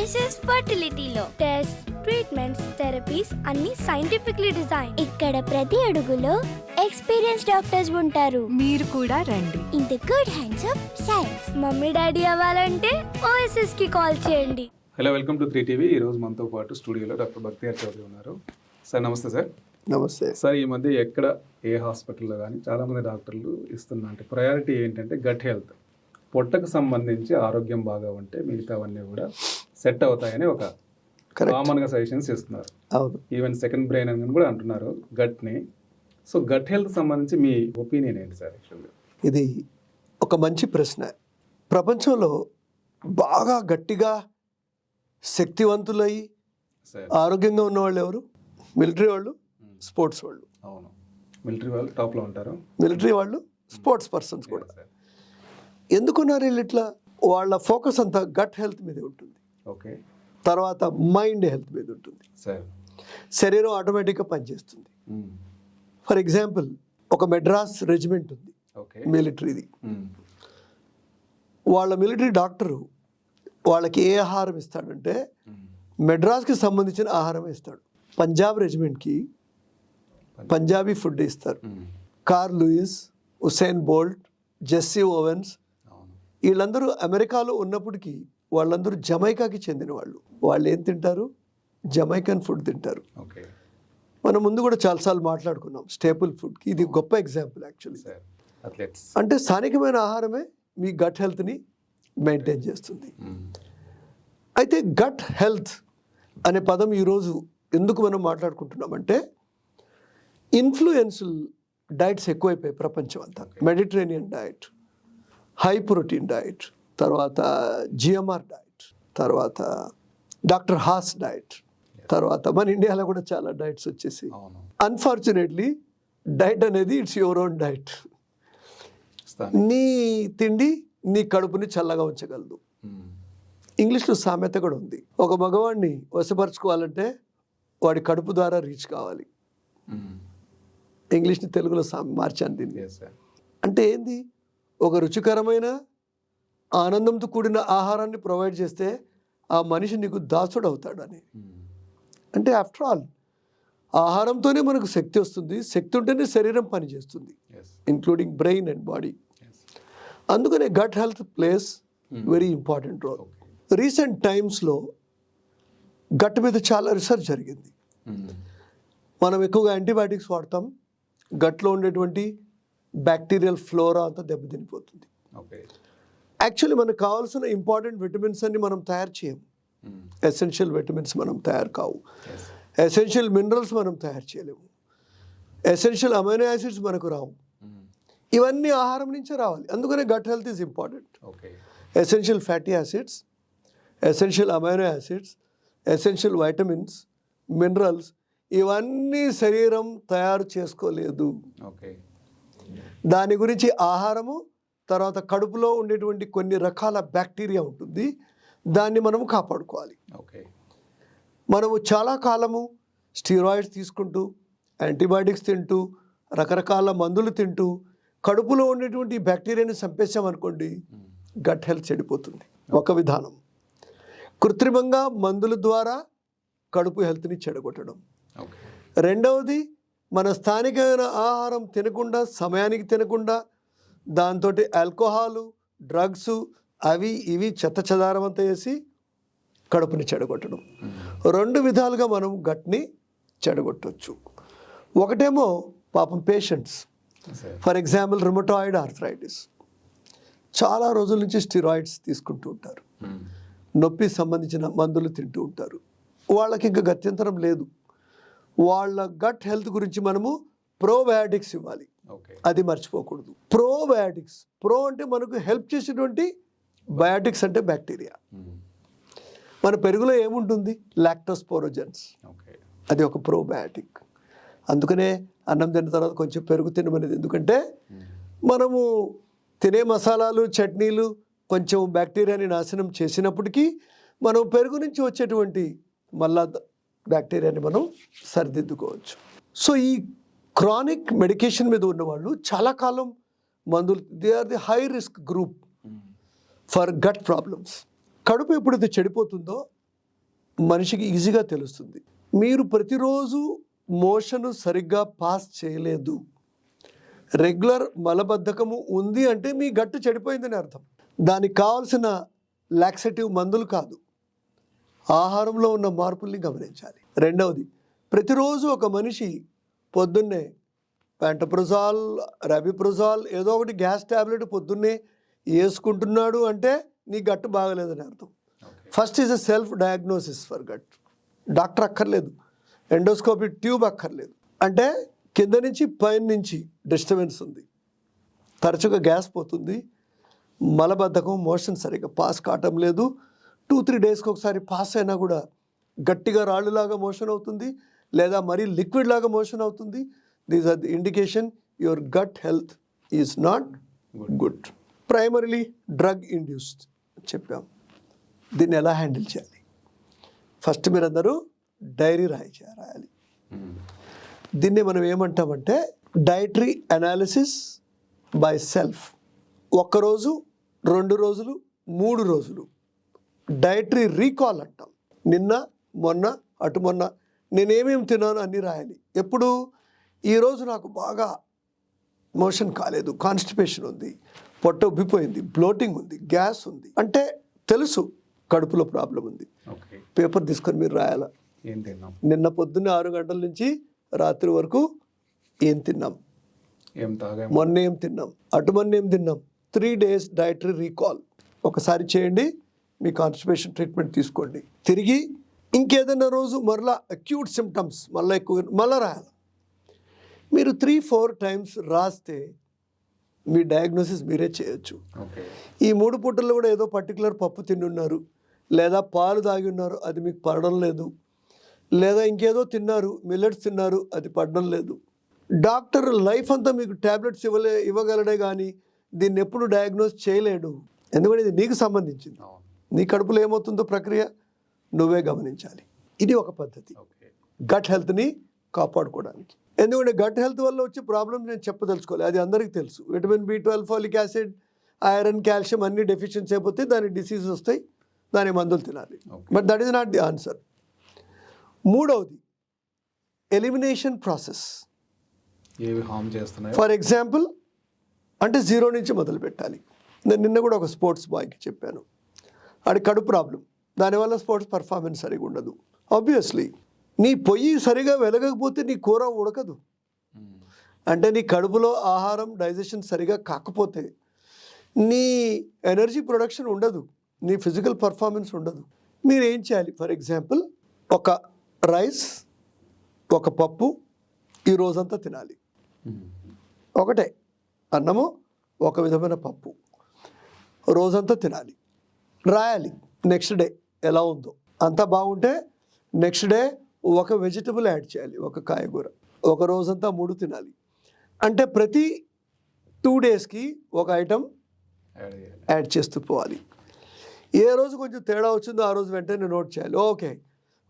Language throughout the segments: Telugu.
ఓఎస్ఎస్ ఫర్టిలిటీలో టెస్ట్ ట్రీట్మెంట్స్ థెరపీస్ అన్ని సైంటిఫిక్లీ డిజైన్ ఇక్కడ ప్రతి అడుగులో ఎక్స్పీరియన్స్ డాక్టర్స్ ఉంటారు. మీరు కూడా రండి. In the good hands of science mummy daddy అవ్వాలంటే ఓఎస్ఎస్కి కాల్ చేయండి. Hello welcome to three TV ఈరోజు మనతో పాటు స్టూడియోలో డాక్టర్ భక్తియార్ చౌదరి ఉన్నారు. సార్ నమస్తే సార్. నమస్తే. సార్ ఈ మధ్య ఎక్కడ ఏ హాస్పిటల్లో కానీ చాలామంది డాక్టర్లు ఇస్తున్న అంటే ప్రయారిటీ ఏంటంటే గట్ హెల్త్ పొట్టకు సంబంధించి ఆరోగ్యం బాగా ఉంటే మిగతావన్నీ కూడా సెట్ అవుతాయని ఒక కామన్గా సజెషన్స్ ఇస్తున్నారు. ఈవెన్ సెకండ్ బ్రెయిన్ అని కూడా అంటున్నారు గట్ని. సో గట్ హెల్త్ సంబంధించి మీ ఒపీనియన్ ఏంటి సార్ యాక్చువల్గా ఇది ఒక మంచి ప్రశ్న. ప్రపంచంలో బాగా గట్టిగా శక్తివంతులై ఆరోగ్యంగా ఉన్న వాళ్ళు ఎవరు? మిలిటరీ వాళ్ళు స్పోర్ట్స్ వాళ్ళు. అవును. మిలిటరీ వాళ్ళు టాప్లో ఉంటారు. మిలిటరీ వాళ్ళు స్పోర్ట్స్ పర్సన్స్ కూడా. ఎందుకున్నారు వీళ్ళు ఇట్లా? వాళ్ళ ఫోకస్ అంతా గట్ హెల్త్ మీద ఉంటుంది. ఓకే. తర్వాత మైండ్ హెల్త్ మీద ఉంటుంది. సార్. శరీరం ఆటోమేటిక్గా పనిచేస్తుంది. ఫర్ ఎగ్జాంపుల్ ఒక మెడ్రాస్ రెజిమెంట్ ఉంది. మిలిటరీది. వాళ్ళ మిలిటరీ డాక్టరు వాళ్ళకి ఏ ఆహారం ఇస్తాడంటే మెడ్రాస్కి సంబంధించిన ఆహారం ఇస్తాడు. పంజాబ్ రెజిమెంట్కి పంజాబీ. ఫుడ్ ఇస్తారు. Carl Lewis Usain Bolt Jesse Owens వీళ్ళందరూ అమెరికాలో ఉన్నప్పటికీ వాళ్ళందరూ జమైకాకి చెందిన వాళ్ళు వాళ్ళు ఏం తింటారు? జమైకన్ ఫుడ్ తింటారు. ఓకే. మనం ముందు కూడా చాలాసార్లు మాట్లాడుకున్నాం స్టేపుల్ ఫుడ్కి. ఇది గొప్ప ఎగ్జాంపుల్ యాక్చువల్లీ. అంటే స్థానికమైన ఆహారమే మీ గట్ హెల్త్ని మెయింటైన్ చేస్తుంది. అయితే గట్ హెల్త్ అనే పదం ఈరోజు ఎందుకు మనం మాట్లాడుకుంటున్నామంటే ఇన్ఫ్లుయెన్స్ డైట్స్ ఎక్కువైపోయాయి ప్రపంచం అంతా Mediterranean diet high protein diet తర్వాత జిఎంఆర్ డైట్ తర్వాత డాక్టర్ హాస్ డైట్ తర్వాత మన ఇండియాలో కూడా చాలా డైట్స్ వచ్చేసి. అన్ఫార్చునేట్లీ డైట్ అనేది ఇట్స్ యువర్ ఓన్ డైట్. నీ తిండి నీ కడుపుని చల్లగా ఉంచగలదు. ఇంగ్లీష్లో సామెత కూడా ఉంది. ఒక మగవాడిని వశపరచుకోవాలంటే వాడి కడుపు ద్వారా రీచ్ కావాలి. ఇంగ్లీష్ని తెలుగులో సా మార్చాను దీన్ని. అంటే ఏంది? ఒక రుచికరమైన ఆనందంతో కూడిన ఆహారాన్ని ప్రొవైడ్ చేస్తే ఆ మనిషి నీకు దాసుడు అవుతాడు అని అంటే ఆఫ్టర్ ఆల్ ఆహారంతోనే మనకు శక్తి వస్తుంది. శక్తి ఉంటేనే శరీరం పనిచేస్తుంది. ఇంక్లూడింగ్ బ్రెయిన్ అండ్ బాడీ అందుకనే gut health plays very important role recent టైమ్స్లో గట్ మీద చాలా రీసెర్చ్ జరిగింది. మనం ఎక్కువగా యాంటీబయాటిక్స్ వాడతాం. గట్లో ఉండేటువంటి బ్యాక్టీరియల్ ఫ్లోరా అంతా దెబ్బతినిపోతుంది. ఓకే యాక్చువల్లీ మనకు కావాల్సిన ఇంపార్టెంట్ విటమిన్స్ అన్ని మనం తయారు చేయం. ఎసెన్షియల్ విటమిన్స్ మనం తయారు కావు. ఎస్ ఎసెన్షియల్ మినరల్స్ మనం తయారు చేయలేము. ఎసెన్షియల్ అమైనో యాసిడ్స్ మనకు రావు. ఇవన్నీ ఆహారం నుంచే రావాలి. అందుకనే gut health is important essential fatty acids essential amino acids essential vitamins minerals ఇవన్నీ శరీరం తయారు చేసుకోలేదు. ఓకే దాని గురించి ఆహారము తర్వాత కడుపులో ఉండేటువంటి కొన్ని రకాల బ్యాక్టీరియా ఉంటుంది. దాన్ని మనము కాపాడుకోవాలి. ఓకే. మనము చాలా కాలము స్టీరాయిడ్స్ తీసుకుంటూ యాంటీబయాటిక్స్ తింటూ రకరకాల మందులు తింటూ కడుపులో ఉండేటువంటి బ్యాక్టీరియాని చంపేసామనుకోండి గట్ హెల్త్ చెడిపోతుంది. ఒక విధానం. కృత్రిమంగా మందుల ద్వారా కడుపు హెల్త్ని చెడగొట్టడం. రెండవది మన స్థానికమైన ఆహారం తినకుండా సమయానికి తినకుండా దాంతో ఆల్కహాలు డ్రగ్స్ అవి ఇవి చెత్త చెదారం అంతా వేసి కడుపుని చెడగొట్టడం. రెండు విధాలుగా మనం గట్ని చెడగొట్టవచ్చు ఒకటేమో పాపం patients. For example rheumatoid arthritis చాలా రోజుల నుంచి స్టిరాయిడ్స్ తీసుకుంటూ ఉంటారు. నొప్పి సంబంధించిన మందులు తింటూ ఉంటారు. వాళ్ళకి ఇంకా గత్యంతరం లేదు. వాళ్ళ గట్ హెల్త్ గురించి మనము ప్రోబయాటిక్స్ ఇవ్వాలి. అది మర్చిపోకూడదు. ప్రోబయాటిక్స్ ప్రో అంటే మనకు హెల్ప్ చేసేటువంటి బయాటిక్స్ అంటే బ్యాక్టీరియా మన పెరుగులో ఏముంటుంది? లాక్టోస్పోరోజన్స్ అది ఒక ప్రోబయాటిక్ అందుకనే అన్నం తిన్న తర్వాత కొంచెం పెరుగు తినమనేది. ఎందుకంటే మనము తినే మసాలాలు చట్నీలు కొంచెం బ్యాక్టీరియాని నాశనం చేసినప్పటికీ మనం పెరుగు నుంచి వచ్చేటువంటి మళ్ళా బ్యాక్టీరియాని మనం సరిదిద్దుకోవచ్చు. సో ఈ క్రానిక్ మెడికేషన్ మీద ఉన్నవాళ్ళు చాలా కాలం మందులు they are the high risk group for gut problems. కడుపు ఎప్పుడైతే చెడిపోతుందో మనిషికి ఈజీగా తెలుస్తుంది. మీరు ప్రతిరోజు మోషన్ సరిగ్గా పాస్ చేయలేదు. రెగ్యులర్ మలబద్ధకము ఉంది అంటే మీ గట్టు చెడిపోయిందని అర్థం. దానికి కావాల్సిన లాక్సెటివ్ మందులు కాదు. ఆహారంలో ఉన్న మార్పుల్ని గమనించాలి. రెండవది ప్రతిరోజు ఒక మనిషి పొద్దున్నే పెంటప్రొజాల్ రబిప్రొజాల్ ఏదో ఒకటి గ్యాస్ ట్యాబ్లెట్ పొద్దున్నే వేసుకుంటున్నాడు అంటే నీ గట్టు బాగలేదని అర్థం. First is a self diagnosis for gut. Doctor అక్కర్లేదు. ఎండోస్కోపీ ట్యూబ్ అక్కర్లేదు. అంటే కింద నుంచి పైన నుంచి డిస్టర్బెన్స్ ఉంది. తరచుగా గ్యాస్ పోతుంది. మలబద్ధకం మోషన్ సరిగ్గా పాస్ కావటం లేదు. టూ త్రీ డేస్కి ఒకసారి పాస్ అయినా కూడా గట్టిగా రాళ్ళులాగా మోషన్ అవుతుంది. లేదా మరీ లిక్విడ్ లాగా మోషన్ అవుతుంది. These are the indication your gut health is not good primarily drug induced చెప్పాం. దీన్ని ఎలా హ్యాండిల్ చేయాలి? ఫస్ట్ మీరందరూ డైరీ రాయి రాయాలి. దీన్ని మనం ఏమంటామంటే డైటరీ అనాలిసిస్ బై సెల్ఫ్. ఒక్కరోజు రెండు రోజులు మూడు రోజులు. డైటరీ రీకాల్ అంటాం. నిన్న మొన్న అటు మొన్న నేనేమేమి తిన్నాను అన్నీ రాయాలి. ఎప్పుడు? ఈరోజు నాకు బాగా మోషన్ కాలేదు కాన్స్టిపేషన్ ఉంది పొట్ట ఉబ్బిపోయింది బ్లోటింగ్ ఉంది గ్యాస్ ఉంది. అంటే తెలుసు కడుపులో ప్రాబ్లం ఉంది. పేపర్ తీసుకొని మీరు రాయాలా? నిన్న పొద్దున్న ఆరు గంటల నుంచి రాత్రి వరకు ఏం తిన్నాం? మొన్న ఏం తిన్నాం? అటు మొన్న ఏం తిన్నాం? Three days dietary recall. ఒకసారి చేయండి మీ కాన్స్టిపేషన్ ట్రీట్మెంట్ తీసుకోండి. తిరిగి ఇంకేదైనా రోజు మరలా అక్యూట్ సిమ్టమ్స్ మళ్ళీ ఎక్కువ మళ్ళీ రాయాలి. మీరు త్రీ ఫోర్ టైమ్స్ రాస్తే మీ డయాగ్నోసిస్ మీరే చేయొచ్చు. ఈ మూడు పూటల్లో కూడా ఏదో పర్టికులర్ పప్పు తిని ఉన్నారు లేదా పాలు తాగి ఉన్నారు అది మీకు పడడం లేదు లేదా ఇంకేదో తిన్నారు మిల్లెట్స్ తిన్నారు అది పడడం లేదు. డాక్టర్ లైఫ్ అంతా మీకు ట్యాబ్లెట్స్ ఇవ్వలే ఇవ్వగలడే కానీ దీన్ని ఎప్పుడు డయాగ్నోస్ చేయలేడు. ఎందుకంటే ఇది నీకు సంబంధించింది. నీ కడుపులో ఏమవుతుందో ప్రక్రియ నువ్వే గమనించాలి. ఇది ఒక పద్ధతి. గట్ హెల్త్ని కాపాడుకోవడానికి. ఎందుకంటే గట్ హెల్త్ వల్ల వచ్చే ప్రాబ్లమ్స్ నేను చెప్పదలుచుకోవాలి అది అందరికీ తెలుసు. Vitamin B twelve folic acid iron calcium అన్ని డెఫిషియన్సీ అయిపోతే దానికి డిసీజ్ వస్తాయి. దాని మందులు తినాలి. But that is not the answer మూడవది ఎలిమినేషన్ ప్రాసెస్ ఏవి హామ్ చేస్తున్నాయో? ఫర్ ఎగ్జాంపుల్ అంటే జీరో నుంచి మొదలు పెట్టాలి నేను నిన్న కూడా ఒక స్పోర్ట్స్ బాయ్కి చెప్పాను. ఆడి కడుపు ప్రాబ్లం దానివల్ల స్పోర్ట్స్ పర్ఫార్మెన్స్ సరిగా ఉండదు. ఆబ్వియస్లీ నీ పొయ్యి సరిగా వెలగకపోతే నీ కూర ఉడకదు. అంటే నీ కడుపులో ఆహారం డైజెషన్ సరిగా కాకపోతే నీ ఎనర్జీ ప్రొడక్షన్ ఉండదు. నీ ఫిజికల్ పర్ఫార్మెన్స్ ఉండదు. మీరు ఏం చేయాలి? ఫర్ ఎగ్జాంపుల్ ఒక రైస్ ఒక పప్పు ఈ రోజంతా తినాలి. ఒకటే అన్నము ఒక విధమైన పప్పు. రోజంతా తినాలి. రాయాలి. నెక్స్ట్ డే ఎలా ఉందో. అంతా బాగుంటే నెక్స్ట్ డే ఒక వెజిటబుల్ యాడ్ చేయాలి ఒక కాయగూర. ఒక రోజంతా మూడు తినాలి. అంటే ప్రతి టూ డేస్కి ఒక ఐటమ్ యాడ్ చేస్తూ పోవాలి. ఏ రోజు కొంచెం తేడా వచ్చిందో ఆ రోజు వెంటనే నోట్ చేయాలి. ఓకే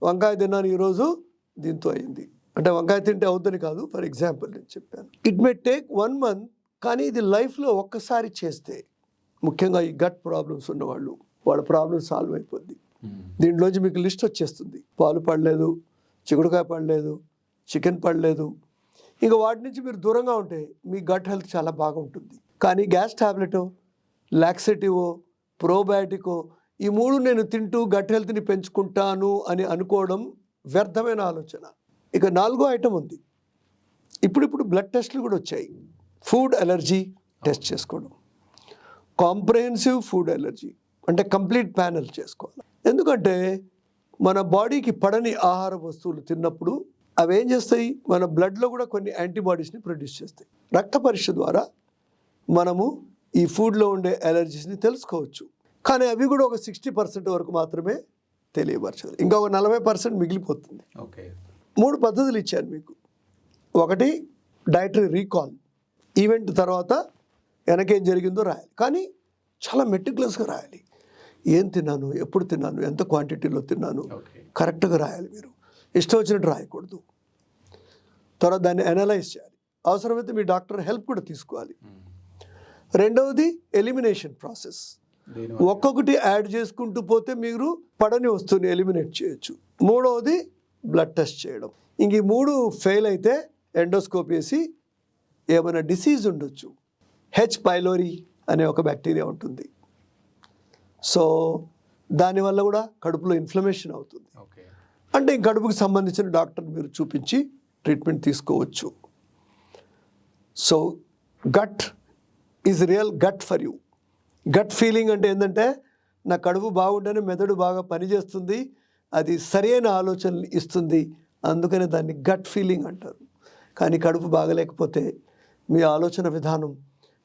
వంకాయ తిన్నాను ఈరోజు దీంతో అయింది. అంటే వంకాయ తింటే అవుతుంది కాదు ఫర్ ఎగ్జాంపుల్ నేను చెప్పాను. It may take one month కానీ ఇది లైఫ్లో ఒక్కసారి చేస్తే ముఖ్యంగా ఈ గట్ ప్రాబ్లమ్స్ ఉన్నవాళ్ళు వాళ్ళ ప్రాబ్లమ్ సాల్వ్ అయిపోద్ది. దీంట్లోంచి మీకు లిస్ట్ వచ్చేస్తుంది. పాలు పడలేదు చిగుడుకాయ పడలేదు చికెన్ పడలేదు. ఇక వాటి నుంచి మీరు దూరంగా ఉంటే మీ గట్ హెల్త్ చాలా బాగా ఉంటుంది కానీ గ్యాస్ ట్యాబ్లెటో లాక్సేటివో ప్రోబయాటికో ఈ మూడు నేను తింటూ గట్ హెల్త్ని పెంచుకుంటాను అని అనుకోవడం వ్యర్థమైన ఆలోచన. ఇక నాలుగో ఐటమ్ ఉంది. ఇప్పుడిప్పుడు బ్లడ్ టెస్ట్లు కూడా వచ్చాయి. ఫుడ్ అలర్జీ టెస్ట్ చేసుకోవడం. కాంప్రహెన్సివ్ ఫుడ్ అలర్జీ అంటే కంప్లీట్ ప్యానల్ చేసుకోవాలి. ఎందుకంటే మన బాడీకి పడని ఆహార వస్తువులు తిన్నప్పుడు అవి ఏం చేస్తాయి? మన బ్లడ్లో కూడా కొన్ని యాంటీబాడీస్ని ప్రొడ్యూస్ చేస్తాయి. రక్త పరీక్ష ద్వారా మనము ఈ ఫుడ్లో ఉండే అలర్జీస్ని తెలుసుకోవచ్చు. కానీ అవి కూడా ఒక సిక్స్టీ పర్సెంట్ వరకు మాత్రమే తెలియపరచాలి ఇంకా ఒక నలభై పర్సెంట్ మిగిలిపోతుంది. ఓకే. మూడు పద్ధతులు ఇచ్చాను మీకు. ఒకటి డైటరీ రీకాల్. ఈవెంట్ తర్వాత వెనకేం జరిగిందో రాయాలి. కానీ చాలా మెటిక్యులస్గా రాయాలి. ఏం తిన్నాను? ఎప్పుడు తిన్నాను? ఎంత క్వాంటిటీలో తిన్నాను? కరెక్ట్గా రాయాలి మీరు. ఇష్టం వచ్చినట్టు రాయకూడదు. తర్వాత దాన్ని అనలైజ్ చేయాలి. అవసరమైతే మీ డాక్టర్ హెల్ప్ కూడా తీసుకోవాలి. రెండవది ఎలిమినేషన్ ప్రాసెస్. ఒక్కొక్కటి యాడ్ చేసుకుంటూ పోతే మీరు పడని వస్తువుని ఎలిమినేట్ చేయొచ్చు. మూడవది బ్లడ్ టెస్ట్ చేయడం. ఇంక ఈ మూడు ఫెయిల్ అయితే ఎండోస్కోప్ వేసి ఏమైనా డిసీజ్ ఉండొచ్చు. హెచ్ పైలోరీ అనే ఒక బ్యాక్టీరియా ఉంటుంది. సో దానివల్ల కూడా కడుపులో ఇన్ఫ్లమేషన్ అవుతుంది. ఓకే. అంటే ఈ కడుపుకి సంబంధించిన డాక్టర్ మీరు చూపించి ట్రీట్మెంట్ తీసుకోవచ్చు. So gut is real gut for you gut feeling అంటే ఏంటంటే నా కడుపు బాగుంటేనే మెదడు బాగా పనిచేస్తుంది అది సరైన ఆలోచనలు ఇస్తుంది అందుకనే దాన్ని గట్ ఫీలింగ్ అంటారు. కానీ కడుపు బాగలేకపోతే మీ ఆలోచన విధానం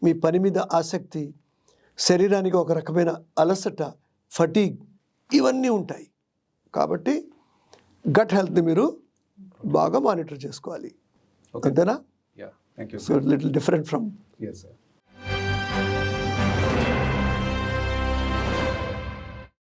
మీ పని మీద ఆసక్తి శరీరానికి ఒక రకమైన అలసట ఫటీగ్ ఇవన్నీ ఉంటాయి. కాబట్టి గట్ హెల్త్ని మీరు బాగా మానిటర్ చేసుకోవాలి. ఓకే అంతేనా? Yeah thank you so little different from yes sir